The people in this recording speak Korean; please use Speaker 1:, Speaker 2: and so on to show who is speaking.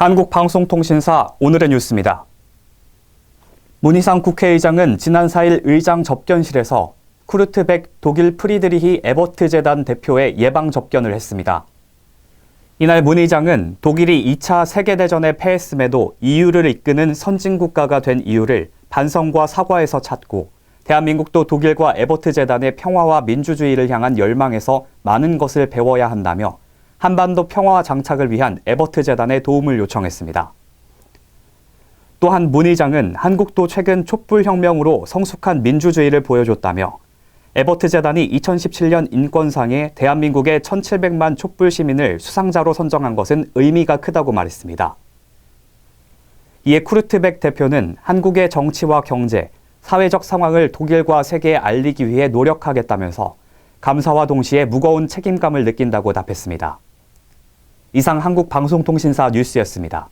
Speaker 1: 한국방송통신사 오늘의 뉴스입니다. 문희상 국회의장은 지난 4일 의장 접견실에서 쿠르트백 독일 프리드리히 에버트 재단 대표의 예방 접견을 했습니다. 이날 문 의장은 독일이 2차 세계대전에 패했음에도 EU를 이끄는 선진국가가 된 이유를 반성과 사과에서 찾고 대한민국도 독일과 에버트 재단의 평화와 민주주의를 향한 열망에서 많은 것을 배워야 한다며 한반도 평화 장착을 위한 에버트 재단의 도움을 요청했습니다. 또한 문 의장은 한국도 최근 촛불혁명으로 성숙한 민주주의를 보여줬다며 에버트 재단이 2017년 인권상에 대한민국의 1,700만 촛불 시민을 수상자로 선정한 것은 의미가 크다고 말했습니다. 이에 쿠르트백 대표는 한국의 정치와 경제, 사회적 상황을 독일과 세계에 알리기 위해 노력하겠다면서 감사와 동시에 무거운 책임감을 느낀다고 답했습니다. 이상 한국방송통신사 뉴스였습니다.